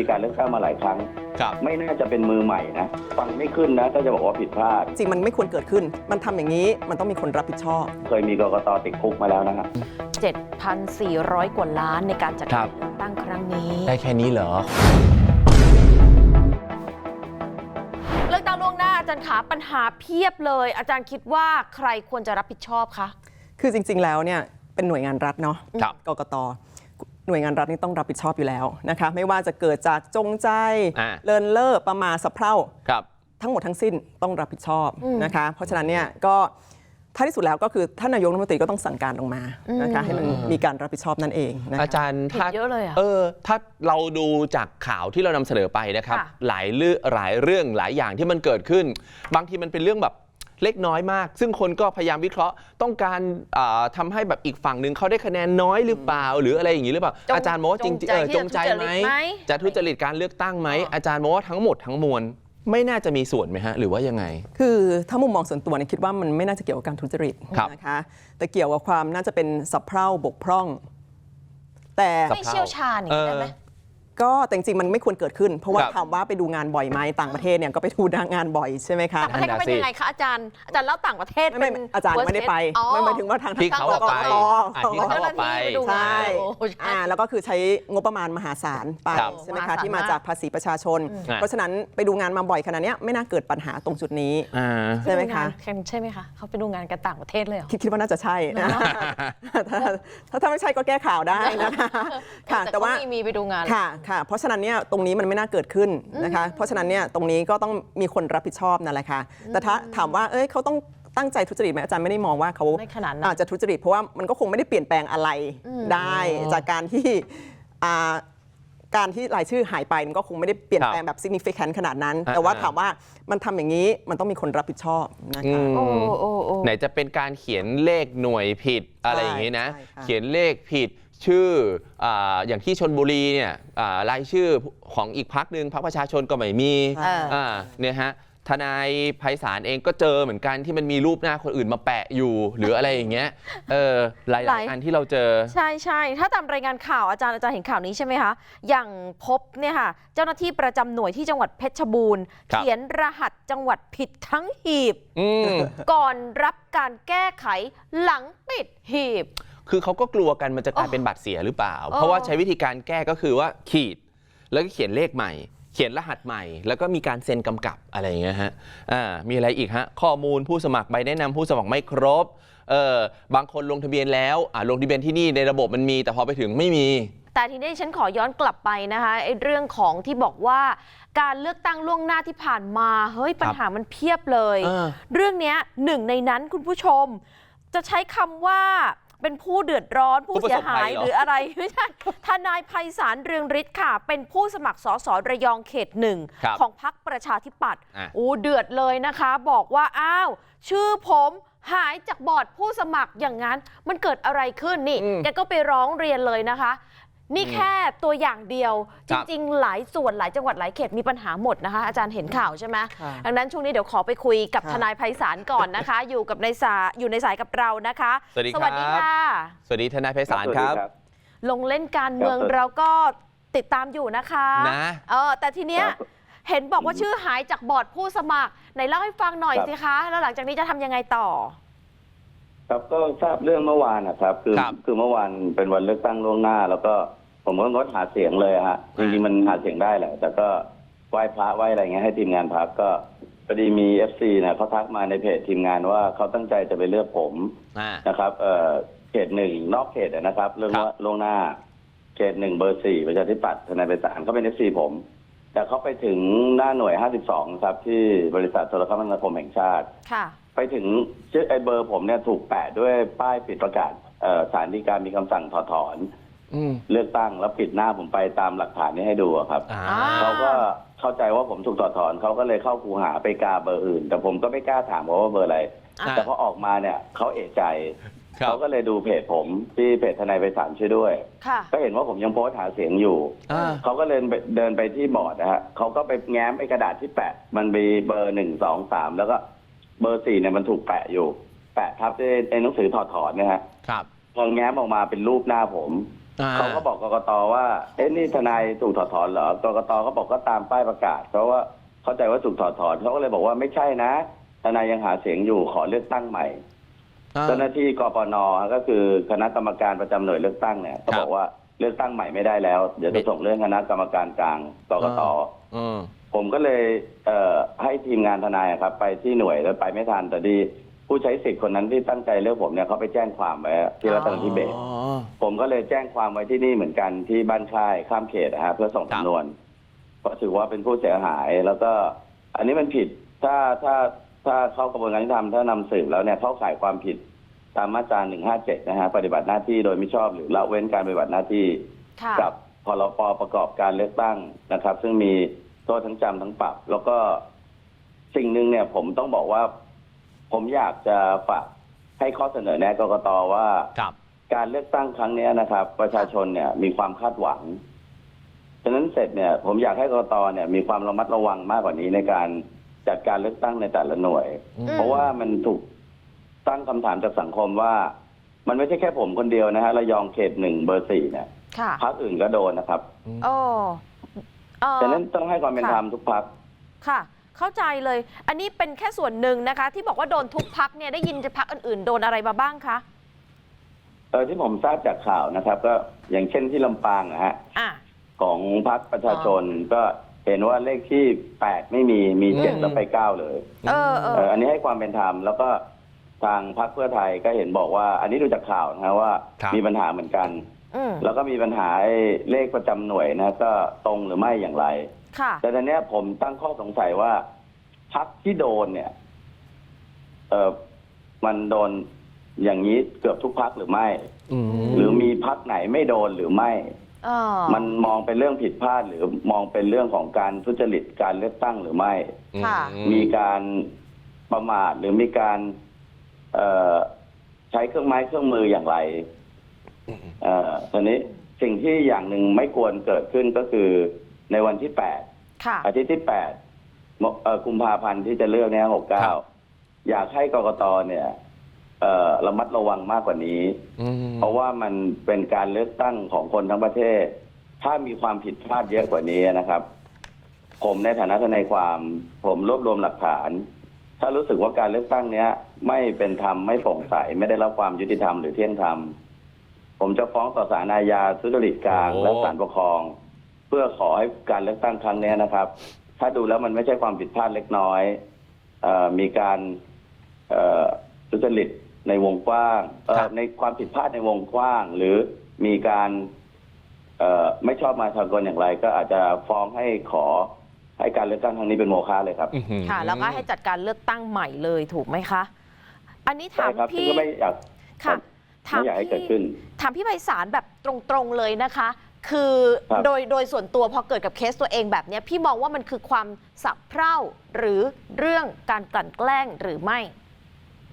มีการเลือกตั้งมาหลายครั้ง ครับ ไม่น่าจะเป็นมือใหม่นะ ฟังไม่ขึ้นนะ ถ้าจะบอกว่าผิดพลาด จริงมันไม่ควรเกิดขึ้น มันทำอย่างนี้มันต้องมีคนรับผิดชอบ เคยมีกกตติดคุกมาแล้วนะครับ 7,400 กว่าล้านในการจัดครัการบเลือกตั้งครั้งนี้ ได้แค่นี้เหรอ เลือกตั้งล่วงหน้าอาจารย์ขาปัญหาเพียบเลย อาจารย์คิดว่าใครควรจะรับผิดชอบคะ คือจริงๆแล้วเนี่ยเป็นหน่วยงานรัฐเนาะครับ กกต หน่วยงานรัฐนี่ต้องรับผิดชอบอยู่แล้วนะคะ ไม่ว่าจะเกิดจากจงใจ อ่า เลินเล่อประมาทสะเพร่า ครับ ทั้งหมดทั้งสิ้นต้องรับผิดชอบอืมนะคะ เพราะฉะนั้นเนี่ยก็ท้ายที่สุดแล้วก็คือท่านนายกรัฐมนตรีก็ต้องสั่งการลงมานะคะให้มันมีการรับผิดชอบนั่นเองนะคะ อาจารย์ผิดถ้าเยอะเลยอะเออถ้าเราดูจากข่าวที่เรานำเสนอไปนะครับ ค่ะ หลายเรื่องหลายเรื่องหลายอย่างที่มันเกิดขึ้น บางทีมันเป็นเรื่องแบบ เล็กน้อยมาก ซึ่งคนก็พยายามวิเคราะห์ ต้องการอ่าทำาให้แบบอีกฝั่งหนึ่งเขาได้คะแนนน้อยหรือเปล่า หรืออะไรอย่างนี้หรือเปล่าจงอาจารย์มองว่าจริงจงๆเออใจที่จงใจไหมจะทุจริตไหมจะทุจริตการเลือกตั้งไหมอ๋อออาจารย์มองว่าทั้งหมดทั้งมวลไม่น่าจะมีส่วนไหมฮะ หรือว่ายังไง คือถ้ามุมมองส่วนตัวเนี่ยคิดว่ามันไม่น่าจะเกี่ยวกับการทุจริตครับ นะคะแต่เกี่ยวกับความน่าจะเป็นสับเพร่าบกพร่อง แต่ ไม่เชี่ยวชาญอย่างนี้ได้ไหม ก็แต่จริงๆมันไม่ควรเกิดขึ้น เพราะว่าครับ ถามว่าไปดูงานบ่อยไหมต่างประเทศเนี่ยก็ไปดูงานบ่อยใช่ไหมคะต่างประเทศเขาเป็นยังไงคะอาจารย์ อาจารย์เล่าต่างประเทศไม่เป็ไม่นอาจารย์ worst ไม่ได้ไป case อ๋อ ไม่หมายถึงว่าทางที่เขาเอาไปกกต อะที่เขาเอาไปเจ้าหน้าที่ไปดูใช่ โอ้ใช่ อ่าแล้วก็คือใช้งบประมาณมหาศาลไปครับใช่ไหมมหาคะศาลที่มามาก จากภาษีประชาชน อ่าเพราะฉะนั้นไปดูงานมาบ่อยขนาดเนี้ยไม่น่าเกิดปัญหาตรงจุดนี้ อ่า ใช่ไหมคะปดูงานใช่ไหมคะเขาไปดูงานกันต่างประเทศเลยเหรอ คิดคิดว่าน่าจะใช่ถ้าถ้าถ้าไม่ใช่ก็แก้ข่าวได้นะคะค่ะแต่แต่ว่า เขามีมีไปดูงาน ค่ะค่ะเพราะฉะนั้นเนี่ยตรงนี้มันไม่น่าเกิดขึ้นนะคะ เพราะฉะนั้นเนี่ยตรงนี้ก็ต้องมีคนรับผิดชอบนั่นแหละค่ะ แต่ถ้าถามว่าเอ้ยเขาต้องตั้งใจทุจริตไหมอาจารย์ไม่ได้มองว่าเขาไม่ขนาดนั้น อาจจะทุจริตเพราะว่ามันก็คงไม่ได้เปลี่ยนแปลงอะไรได้จากการที่อ่าการที่รายชื่อหายไปมันก็คงไม่ได้เปลี่ยนแปลงแบบ significant ขนาดนั้นอ่าแต่ว่าอ่าถามว่ามันทำอย่างนี้มันต้องมีคนรับผิดชอบนะอืคะมโอ้โอ้โอ้ ไหนจะเป็นการเขียนเลขหน่วยผิดอะไรอย่างนี้นะ ใช่ค่ะ เขียนเลขผิด ชื่ออาอย่างที่ชนบุรีเนี่ยอ่ารายชื่อของอีกพักหนึ่งพักประชาชนก็ไม่มีเอออ่าเนี่ยฮะ ทนายไพศาลเองก็เจอเหมือนกันที่มันมีรูปหน้าคนอื่นมาแปะอยู่ หรืออะไรอย่างเงี้ยเออหลายหลายๆอันที่เราเจอ ใช่ใช่ถ้าตามรายงานข่าวอาจารย์อาจารย์เห็นข่าวนี้ใช่ไหมคะ อย่างพบเนี่ยค่ะ เจ้าหน้าที่ประจำหน่วยที่จังหวัดเพชรบูรณ์ครับเขียนรหัสจังหวัดผิดทั้งหีบอืมก่อนรับการแก้ไขหลังปิดหีบ คือเขาก็กลัวกันมันจะกลายเป็นบัตรเสียหรือเปล่าอ๋อเพราะว่าใช้วิธีการแก้ก็คือว่าขีด แล้วก็เขียนเลขใหม่เขียนรหัสใหม่ แล้วก็มีการเซ็นกำกับอะไรอย่างเงี้ยฮะอ่ามีอะไรอีกฮะข้อมูลผู้สมัครใบแนะนำผู้สมัครไม่ครบเออบางคนลงทะเบียนแล้วอ่าลงทะเบียนที่นี่ในระบบมันมี แต่พอไปถึงไม่มีแต่ทีนี้ฉันขอย้อนกลับไปนะคะไอ้เรื่องของที่บอกว่าการเลือกตั้งล่วงหน้าที่ผ่านมา เฮ้ยปัญหามันเพียบเลยเออเรื่องเนี้ยหนึ่งในนั้นคุณผู้ชม จะใช้คำว่า เป็นผู้เดือดร้อนผู้เสียหายหรืออะไรไม่ใช่ทนายไพศาลเรืองฤทธิ์ค่ะ เป็นผู้สมัครสสระยองเขตหนึ่งครับของพรรคประชาธิปัตย์อะอู้เดือดเลยนะคะ บอกว่าอ้าวชื่อผมหายจากบอร์ดผู้สมัครอย่างนั้น มันเกิดอะไรขึ้นนี่อืมแกก็ไปร้องเรียนเลยนะคะ นี่แค่ตัวอย่างเดียวคจรับริง ๆ หลายส่วนหลายจังหวัดหลายเขตมีปัญหาหมดนะคะ อาจารย์เห็นข่าวใช่ไหมค่ะดังนั้นช่วงนี้เดี๋ยวขอไปคุยกับค่ะทนายไพศาลก่อนนะคะ อยู่กับในสายอยู่ในสายกับเรานะคะ สวัสดีครับสวัสดีค่ะสวัสดีทนายไพศาลครับ ลงเล่นการเมืองครับเราก็ติดตามอยู่นะคะนะเออแต่ทีเนี้ยครับเห็นบอกว่าชื่อหายจากบอร์ดผู้สมัครไหนเล่าให้ฟังหน่อยครับสิคะ แล้วหลังจากนี้จะทำยังไงต่อ ครับก็ทราบเรื่องเมื่อวานนะครับ คือครับคือเมื่อวานเป็นวันเลือกตั้งล่วงหน้า แล้วก็ ผมก็งดหาเสียงเลยฮะจอ่าริงๆมันหาเสียงได้แหละ แต่ก็ไหว้พระไหว้อะไรเงี้ยให้ทีมงานพักก็พอดีมีเอฟซีเนี่ยเขาทักมาในเพจทีมงานว่าเขาตั้งใจจะไปเลือกผมอ่า นะครับเอ่อเขตหนึ่งนอกเขตอะนะครับ เรื่องครับว่าล่วงหน้า เขตหนึ่งเบอร์สี่ประชาธิปัตย์ทนายไปศาลเขาเป็นเอฟซีผม แต่เขาไปถึงหน้าหน่วย 52 ครับ ที่บริษัทโทรคมนาคมแห่งชาติ ค่ะ ไปถึงชื่อไอเบอร์ผมเนี่ยถูกแปะด้วยป้ายปิดประกาศเอ่อสารดีการมีคำสั่งถอดถอน อืมเลือกตั้งแล้วปิดหน้าผมไปตามหลักฐานนี้ให้ดูอะครับอ่าอ่าเขาก็เข้าใจว่าผมถูกถอดถอนเขาก็เลยเข้าคูหาไปกาเบอร์อื่น แต่ผมก็ไม่กล้าถามเขาว่าเบอร์อะไร อ่า แต่พอออกมาเนี่ยเขาเอะใจครับ เขาก็เลยดูเพจผมที่เพจทนายไปศาลช่วยด้วย ค่ะ ก็เห็นว่าผมยังโพสต์หาเสียงอยู่ อ่า เขาก็เดินไปเดินไปที่บอร์ดนะฮะเขาก็ไปแง้มไอ้กระดาษที่แปะ มันมีเบอร์หนึ่งสองสามแล้วก็เบอร์สี่เนี่ยมันถูกแปะอยู่ แปะทับด้วยไอ้หนังสือถอดถอนนะฮะครับ พอแง้มออกมาเป็นรูปหน้าผมอ่ เขาก็บอกกกตว่า เอ๊ะนี่ทนายถูกถอดถอนเหรอกกตเขาบอกก็ตามป้ายประกาศเพราะว่าเข้าใจว่าถูกถอดถอนเขาก็เลยบอกว่าไม่ใช่นะ ทนายยังหาเสียงอยู่ขอเลือกตั้งใหม่อ่าเจ้าหน้าที่กปนก็คือคณะกรรมการประจำหน่วยเลือกตั้งเนี่ยเขาครับบอกว่าเลือกตั้งใหม่ไม่ได้แล้ว เดี๋ยวจะส่งเรื่องคณะกรรมการกลางกกตอืมผมก็เลยเอ่อให้ทีมงานทนายอะครับ ไปที่หน่วยแล้วไปไม่ทันแต่ดี ผู้ใช้สิทธิ์คนนั้นที่ตั้งใจเลือกผมเนี่ยเขาไปแจ้งความไว้ที่รัตนทิเบศอ๋อ ผมก็เลยแจ้งความไว้ที่นี่เหมือนกันที่บ้านค่ายข้ามเขตนะฮะเพื่อส่งครับ สำนวนเพราะถือว่าเป็นผู้เสียหายแล้วก็ อันนี้มันผิดถ้าถ้าถ้าเข้ากระบวนการยุติธรรมถ้านำสืบแล้วเนี่ยเข้าข่ายความผิดตามมาตรา 157 นะฮะปฏิบัติหน้าที่โดยไม่ชอบหรือละเว้นการปฏิบัติหน้าที่ ค่ะ กับพรปประกอบการเลือกตั้งนะครับ ซึ่งมีโทษทั้งจำทั้งปรับ แล้วก็สิ่งหนึ่งเนี่ยผมต้องบอกว่า ผมอยากจะฝากให้ข้อเสนอแนะกกตว่า ครับการเลือกตั้งครั้งเนี้ยนะครับ ประชาชนเนี่ยมีความคาดหวัง ฉะนั้นเสร็จเนี่ยผมอยากให้กรกตเนี่ยมีความระมัดระวังมากกว่านี้ในการจัดการเลือกตั้งในแต่ละหน่วย อืม เพราะว่ามันถูกตั้งคำถามจากสังคมว่า มันไม่ใช่แค่ผมคนเดียวนะฮะระยองเขตหนึ่งเบอร์สี่เนี่ยค่ะพรรคอื่นก็โดนนะครับ โอ้เอ่อ ฉะนั้นต้องให้ความเป็นธรรมทุกพรรคค่ะ เข้าใจเลย อันนี้เป็นแค่ส่วนหนึ่งนะคะ ที่บอกว่าโดนทุกพักเนี่ยได้ยินจะพักอื่นๆ โดนอะไรมาบ้างคะเออที่ผมทราบจากข่าวนะครับ ก็อย่างเช่นที่ลำปางนะฮะอะ ของพรรคประชาชนก็เห็นว่าเลขที่แปดไม่มีมีเจ็ดอืม แล้วไปเก้าเลยเออเอ เออออันนี้ให้ความเป็นธรรมแล้วก็ทางพรรคเพื่อไทยก็เห็นบอกว่า อันนี้ดูจากข่าวนะฮะว่าครับ มีปัญหาเหมือนกัน อืม แล้วก็มีปัญหาไอ้เลขประจำหน่วยนะก็ตรงหรือไม่อย่างไร ค่ะ แต่ตอนเนี้ยผมตั้งข้อสงสัยว่าพรรคที่โดนเนี่ย เออมันโดนอย่างนี้เกือบทุกพรรคหรือไม่ อืม หรือมีพรรคไหนไม่โดนหรือไม่ เออมันมองเป็นเรื่องผิดพลาด หรือมองเป็นเรื่องของการทุจริตการเลือกตั้งหรือไม่ ค่ะมีการประมาทหรือมีการ เอ่อใช้เครื่องไม้เครื่องมืออย่างไร เอ่อทีนี้สิ่งที่อย่างหนึ่งไม่ควรเกิดขึ้นก็คือ ในวันที่แปดค่ะ อาทิตย์ที่แปดมเอ่อกุมภาพันธ์ที่จะเลือกเนี่ยหกคเก้ารับอยากให้กกตเนี่ย เอ่อระมัดระวังมากกว่านี้ อืมเพราะว่ามันเป็นการเลือกตั้งของคนทั้งประเทศ ถ้ามีความผิดพลาดเยอะกว่านี้นะครับ ผมในฐานะทนายความ ผมรวบรวมหลักฐาน ถ้ารู้สึกว่าการเลือกตั้งเนี้ย ไม่เป็นธรรมไม่โปร่งใสไม่ได้รับความยุติธรรมหรือเที่ยงธรรม ผมจะฟ้องต่อศาลอาญาทุจริตกลางโอ้และศาลปกครอง เพื่อขอให้การเลือกตั้งครั้งเนี้ยนะครับ ถ้าดูแล้วมันไม่ใช่ความผิดพลาดเล็กน้อยเออมีการเอ่อทุจริตในวงกว้างเอ่อครับในความผิดพลาดในวงกว้าง หรือมีการเอ่อไม่ชอบมาชากลอย่างไร ก็อาจจะฟ้องให้ขอให้การเลือกตั้งครั้งนี้เป็นโมฆะเลยครับอื้อหือค่ะ แล้วก็ให้จัดการเลือกตั้งใหม่เลยถูกไหมคะ อันนี้ใช่ถามครับซึ่งพี่ก็ไม่อยากค่ะถามไม่อยากให้เกิดพี่ขึ้นถามพี่ไพศาลแบบตรงๆเลยนะคะ คือครับโดยโดยส่วนตัวพอเกิดกับเคสตัวเองแบบเนี้ยพี่มองว่ามันคือความสับเพร่าหรือเรื่องการกลั่นแกล้งหรือไม่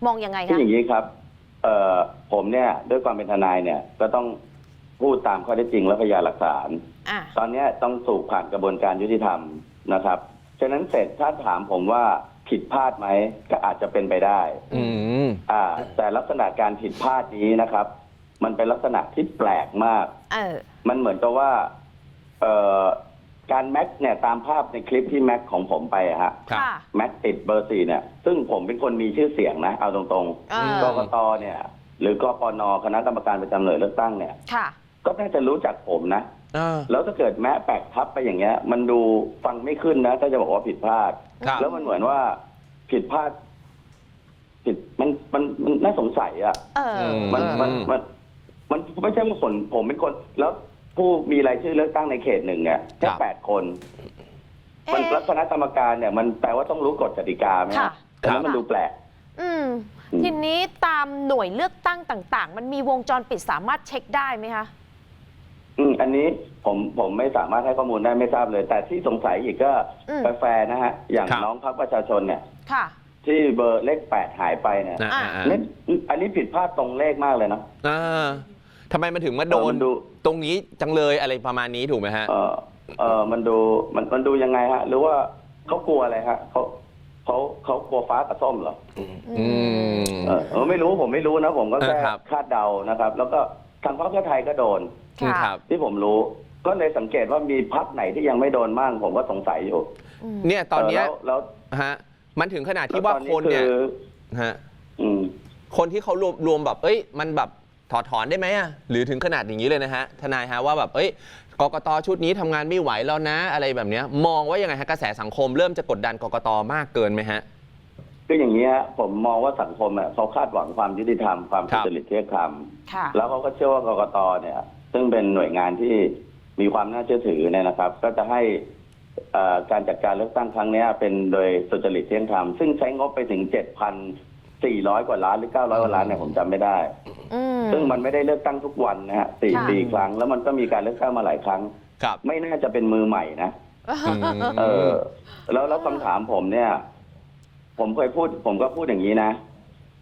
มองยังไงที่คะอย่างนี้ครับเอ่อผมเนี่ยด้วยความเป็นทนายเนี่ยก็ต้องพูดตามข้อเท็จจริงและพยานหลักฐานอะตอนเนี้ยต้องถูกผ่านกระบวนการยุติธรรมนะครับฉะนั้นเสร็จถ้าถามผมว่าผิดพลาดไหมก็อาจจะเป็นไปได้ อืมอ่า แต่ลักษณะการผิดพลาดนี้นะครับ มันเป็นลักษณะที่แปลกมาก เออ มันเหมือนกับว่า เอ่อการแม็กเนี่ยตามภาพในคลิปที่แม็กของผมไปอะฮะครับ ค่ะ แม็กติดเบอร์สี่เนี่ย ซึ่งผมเป็นคนมีชื่อเสียงนะ เอาตรงเออ ๆกกตเนี่ย หรือกปนคณะกรรมการประจำหน่วยเลือกตั้งเนี่ย ค่ะ ก็น่าจะรู้จักผมนะ อ่า แล้วถ้าเกิดแม้แปะทับไปอย่างเงี้ย มันดูฟังไม่ขึ้นนะ ถ้าจะบอกว่าผิดพลาด ครับ แล้วมันเหมือนว่าผิดพลาด ผิดมันมันมันน่าสงสัยอะ เออมันเออมันมันมันไม่ใช่ว่าคนผมเป็นคน แล้ว ผู้มีรายชื่อเลือกตั้งในเขตหนึ่งเนี่ยแค่ครับ แปดคน มันเอ๊ะแล้วคณะกรรมการเนี่ยมันแปลว่าต้องรู้กฎกติกาไหมค่ะฮะแต่นั้นมันดูแปลก อืมอืม ทีนี้ตามหน่วยเลือกตั้งต่าง ๆ มันมีวงจรปิดสามารถเช็คได้ไหมคะ อืมอันนี้ผมผมไม่สามารถให้ข้อมูลได้ไม่ทราบเลย แต่ที่สงสัยอีกก็อืม แฟร์ๆนะฮะ อย่างครับ น้องพักประชาชนเนี่ย ค่ะ ที่เบอร์เลขแปดหายไปเนี่ยอ่าอ่าเนี่ยอันนี้ผิดพลาดตรงเลขมากเลยเนาะ อ่า ทำไมมันถึงมาโดเออนมันดู ตรงนี้จังเลยอะไรประมาณนี้ถูกไหมฮะ เออเออมันดูมันมันดูยังไงฮะ หรือว่าเขากลัวอะไรฮะเขาเขาเขากลัวฟ้ากับส้มเหรออืม เออเออไม่รู้ผมไม่รู้นะ ผมก็แค่เออครับ คาดเดานะครับ แล้วก็ทางพรรคเพื่อไทยก็โดน ค่ะครับ ที่ผมรู้ ก็เลยสังเกตว่ามีพักไหนที่ยังไม่โดนบ้างผมก็สงสัยอยู่เนี่ยตอนเนี้ยแล้วแล้วฮะมันถึงขนาดที่ว่าแล้วตอคนเนี่ยคือ ฮะ อืม คนที่เขารวมรวมแบบ เอ้ย มันแบบ ถอดถอนได้ไหมอะหรือถึงขนาดอย่างนี้เลยนะฮะทนายฮะว่าแบบเอ้ยกกตชุดนี้ทำงานไม่ไหวแล้วนะ อะไรแบบเนี้ยมองว่ายังไงฮะกระแสสังคมเริ่มจะกดดันกกตมากเกินไหมฮะคืออย่างนี้ฮะผมมองว่าสังคมอะเขาคาดหวังความยุติธรรมความครัสุบจริตเที่ยงธรรมค่ะแล้วเขาก็เชื่อว่ากกตเนี่ย ซึ่งเป็นหน่วยงานที่มีความน่าเชื่อถือเนี่ยนะครับ ก็จะให้เอ่อการจัดการเลือกตั้งครั้งเนี้ยเป็นโดยสุจริตเที่ยงธรรมซึ่งใช้งบไปถึง 7,400 กว่าล้านหรือ 900 กว่าล้านเนี่ยผมจำไม่ได้ อืม ซึ่งมันไม่ได้เลือกตั้งทุกวันนะฮะสี่ค่ะ สี่ครั้ง แล้วมันก็มีการเลือกตั้งมาหลายครั้ง ครับไม่น่าจะเป็นมือใหม่นะอืมเออ แล้วแล้วคำถามผมเนี่ย ผมเคยพูด ผมก็พูดอย่างนี้นะ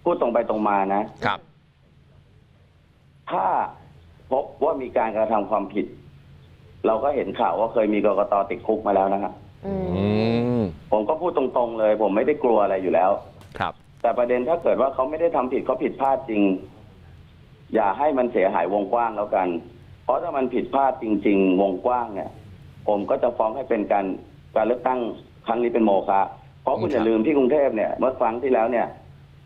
พูดตรงไปตรงมานะ ครับ ถ้าพบว่ามีการกระทำความผิด เราก็เห็นข่าวว่าเคยมีกกตติดคุกมาแล้วนะครับอืม อืมผมก็พูดตรงๆเลย ผมไม่ได้กลัวอะไรอยู่แล้ว ครับ แต่ประเด็นถ้าเกิดว่าเขาไม่ได้ทำผิดเขาผิดพลาดจริง อย่าให้มันเสียหายวงกว้างแล้วกัน เพราะถ้ามันผิดพลาดจริง ๆ วงกว้างเนี่ย ผมก็จะฟ้องให้เป็นการการเลือกตั้งครั้งนี้เป็นโมฆะเพราะคุณครับอย่าลืมที่กรุงเทพเนี่ยเมื่อครั้งที่แล้วเนี่ย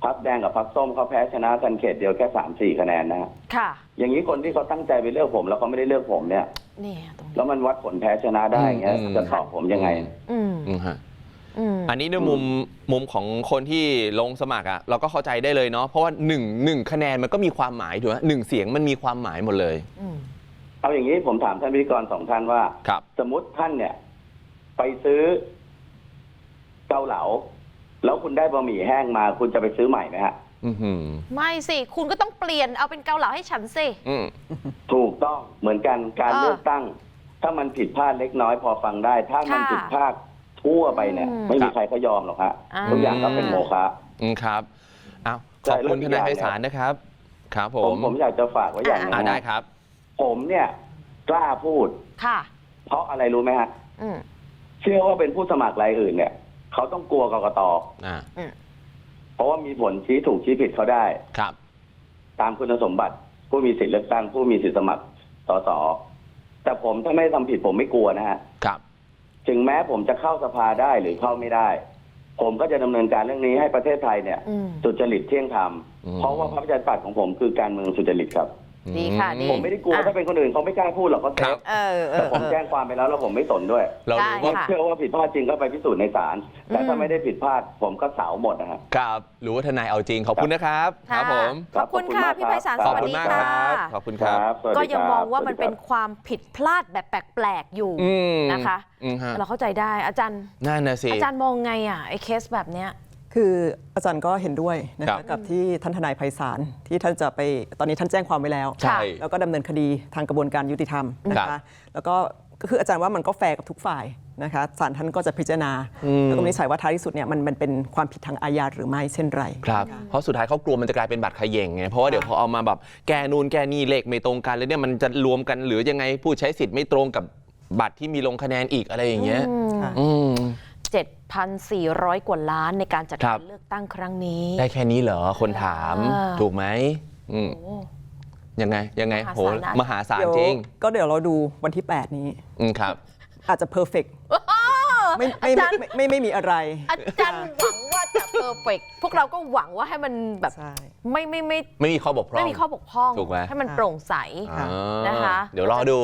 พักแดงกับพักส้มเขาแพ้ชนะกันเขตเดียวแค่สามสี่คะแนนนะฮะค่ะ อย่างนี้คนที่เขาตั้งใจไปเลือกผมแล้วเขาไม่ได้เลือกผมเนี่ยนี่ตรงนี้แล้วมันวัดผลแพ้ชนะได้อย่างเงี้ยอืมจะตอบผมยังไง อืมอืมฮะ อืมอันนี้ในมุมมุมของคนที่ลงสมัครอะเราก็เข้าใจได้เลยเนาะเพราะว่าหนึ่งหนึ่งคะแนนมันก็มีความหมายถูกไหมหนึ่งเสียงมันมีความหมายหมดเลยอืมเอาอย่างนี้ผมถามท่านพิธีกรสองท่านว่าครับสมมติท่านเนี่ย ไปซื้อเกาเหลา แล้วคุณได้บะหมี่แห้งมา คุณจะไปซื้อใหม่ไหมฮะอือหือไม่สิ คุณก็ต้องเปลี่ยนเอาเป็นเกาเหลาให้ฉันสิ อืม ถูกต้องเหมือนกันการเออเลือกตั้ง ถ้ามันผิดพลาดเล็กน้อยพอฟังได้ ถ้ามันค่ะ ผิดพลาด ทั่วไปเนี่ยอืมไม่ครัมีบใครเขายอมหรอกฮะอ่า ทุกอย่างก็เป็นโมฆะ อืมครับอ้าวขใช่อบคุณแล้วอีทกนายอย่างไพเนี่ยศาลนะครับ ครับผผมมผมอยากจะฝากไว้อย่างหนึงอ่านะได้ครับ ผมเนี่ยกล้าพูด ค่ะ เพราะอะไรรู้ไหมฮะอืม เชื่อว่าเป็นผู้สมัครรายอื่นเนี่ยเขาต้องกลัวกกตอ่า เพราะว่ามีผลชี้ถูกชี้ผิดเขาได้ ครับ ตามคุณสมบัติ ผู้มีสิทธิเลือกตั้งผู้มีสิทธิสมัครสสแต่ผมถ้าไม่ทำผิดผมไม่กลัวนะฮะครับ ถึงแม้ผมจะเข้าสภาได้หรือเข้าไม่ได้ ผมก็จะดำเนินการเรื่องนี้ให้ประเทศไทยเนี่ยอืม สุจริตเที่ยงธรรมอืม เพราะว่าพระประชาธิปัตย์ของผมคือการเมืองสุจริตครับ ดีค่ะดี ผมไม่ได้กลัวอะ ถ้าเป็นคนอื่นเขาไม่กล้าพูดหรอกเขาเซครัฟบเออเอแต่อผมเออ แจ้งความไปแล้วแล้วผมไม่สนด้วย เราได้รู้ว่า ค่ะ เชื่อว่าผิดพลาดจริงก็ไปพิสูจน์ในศาลแต่ถ้าอืมไม่ได้ผิดพลาดผมก็เสาหมดนะฮะ ครับรู้ว่าทนายเอาจริงขอบคุณนะครับครับผม ขอบคุณค่ะขอบคุณมากพี่ไพศาลคสรับขอบวัสคุณดีมากคค่ะ รับ ขอบคุณครับ สวัสดีก็ยังครับมองว่ามันสสดีเป็นครับความผิดพลาดแบบแปลกๆอยู่อืมนะคะ อืมฮะเราเข้าใจได้อาจารย์ นั่นนะสิ อาจารย์มองไงอะไอ้เคสแบบเนี้ย คืออาจารย์ก็เห็นด้วยนะครัคะบกับที่ท่านทนายไพศาลที่ท่านจะไปตอนนี้ท่านแจ้งความไว้แล้ว ใช่ แล้วก็ดำเนินคดีทางกระบวนการยุติธรรมนะครัคะบแล้วก็ก็คืออาจารย์ว่ามันก็แฟร์กับทุกฝ่ายนะคะศาลท่านก็จะพิจารณาอืมแล้วก็วินิจฉัยว่าท้ายที่สุดเนี่ยมันมันเป็นความผิดทางอาญาหรือไม่เช่นไร ครับ เพราะสุดท้ายเขากลัวมันจะกลายเป็นบัตรเขย่งไง เพราะว่าเดี๋ยวเขาเอามาแบบแกนูนแกนี่เลขไม่ตรงกันแล้วเนี่ยมันจะรวมกันหรือยังไงผู้ใช้สิทธิ์ไม่ตรงกับบัตรที่มีลงคะแนนอีกอะไรอย่างเงี้ยค่ะอืม 7,400 กว่าล้านในการจัดครักาบรเลือกตั้งครั้งนี้ ได้แค่นี้เหรอคนถามอ่าถูกไหมอืมโอ้ยังไง ยังไงมหาโหศาลนะมหาศาลเดี๋ยวจริง ก็เดี๋ยวเราดูวันที่ 8 นี้อืมครับ อาจจะเพอร์เฟกไม่ไม่อาจารย์ไม่ไม่ไม่มีอะไร อาจารย์หวังว่าจะเพอร์เฟกพวกเราก็หวังว่าให้มันแบบใช่ไม่ไม่ไม่ไม่มีข้อบกพร่องไม่มีข้อบกพร่องถูกไหมให้มันโปร่งใสอ่านะคะ เดี๋ยวรอดู